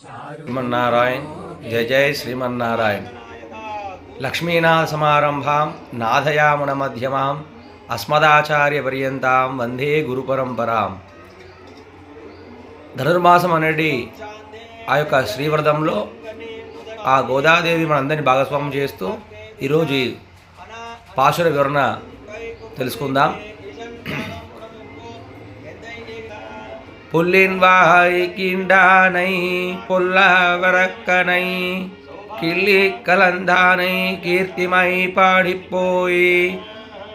శ్రీమన్నారాయణ. జయ జయ శ్రీమన్నారాయణ. లక్ష్మీనాథ సమారంభాం నాథయామున మధ్యమాం అస్మదాచార్య పర్యంతం వందే గురు పరంపరాం ధనుర్మాసం అనేది ఆ యొక్క శ్రీవ్రతంలో ఆ గోదాదేవి మనందరినీ భాగస్వామ్యం చేస్తూ ఈరోజు పాశుర వివరణ తెలుసుకుందాం. புல்லின் வாய் கீண்டானை பொல்லவரக்கனை கிள்ளி கலந்தானை கீர்த்திமை பாடிப்போய்.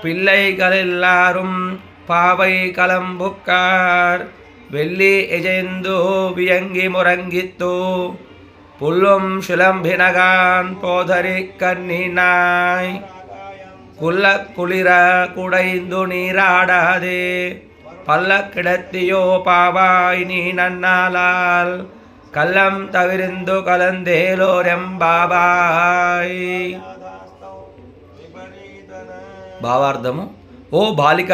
பிள்ளைகள் எல்லாரும் பாவை கலம்புக்கார் வெள்ளி எஜைந்தோ வியங்கி முறங்கித்தோ புல்லும் சிலம்பினகான் போதரி கண்ணினாய். குல்ல குளிர குடைந்து நீராடாதே. பல்ல கிடத்தியோ பாவாய் நீ நன்னாலால் கள்ளம் தவிர்ந்து కలందేలోరెంబాబాయ్ భావార్థము ఓ బాలిక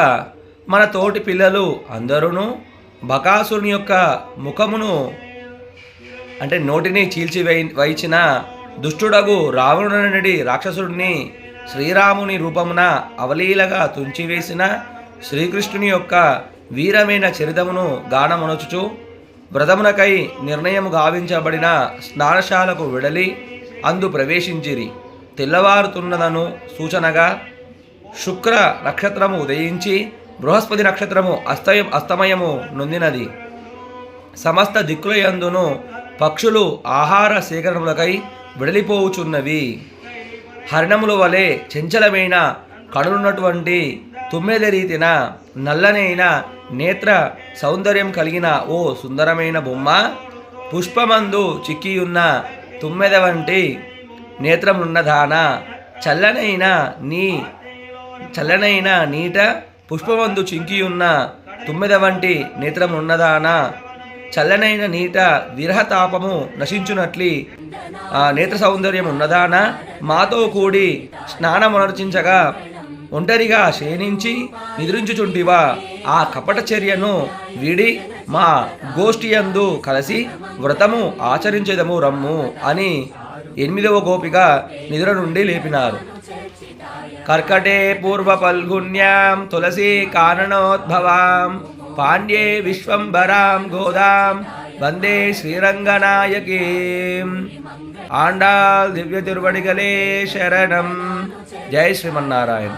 మన తోటి పిల్లలు అందరూ బకాసురుని యొక్క ముఖమును అంటే నోటిని చీల్చి వైచిన దుష్టుడగు రావణుడనడి రాక్షసుడిని శ్రీరాముని రూపమున అవలీలగా తుంచివేసిన శ్రీకృష్ణుని యొక్క వీరమైన చరితమును గానమునొచ్చుచు వ్రతమునకై నిర్ణయము గావించబడిన స్నానశాలకు విడలి అందు ప్రవేశించిరి. తెల్లవారుతున్నదను సూచనగా శుక్ర నక్షత్రము ఉదయించి బృహస్పతి నక్షత్రము అస్తయం అస్తమయము నొందినది. సమస్త దిక్కులయందును పక్షులు ఆహార సేకరణములకై విడలిపోవుచున్నవి. హరిణముల వలె చంచలమైన కనులున్నటువంటి తుమ్మెద రీతిన నల్లనైన నేత్ర సౌందర్యం కలిగిన ఓ సుందరమైన బొమ్మ పుష్పమందు చిక్కియున్న తుమ్మెద వంటి నేత్రమున్నదాన చల్లనైన నీ చల్లనైన నీట పుష్పమందు చింకియున్న తుమ్మెద వంటి నేత్రమున్నదాన చల్లనైన నీట విరహతాపము నశించునట్లి ఆ నేత్ర సౌందర్యం ఉన్నదాన మాతో కూడి స్నానమునర్చించగా ఒంటరిగా శయనించి నిద్రించుచుంటివా? ఆ కపట చర్యను వీడి మా గోష్ఠియందు కలిసి వ్రతము ఆచరించేదము రమ్ము అని ఎనిమిదవ గోపిక నిద్ర నుండి లేపినారు. కర్కటే పూర్వ పల్గుణ్యాం తులసి కారణోద్భవాం పాండ్యే విశ్వంబరాం గోదాం వందే శ్రీరంగనాయకీం. ఆండాల్ దివ్య తిరువడిగలే శరణం. జై శ్రీమన్నారాయణ.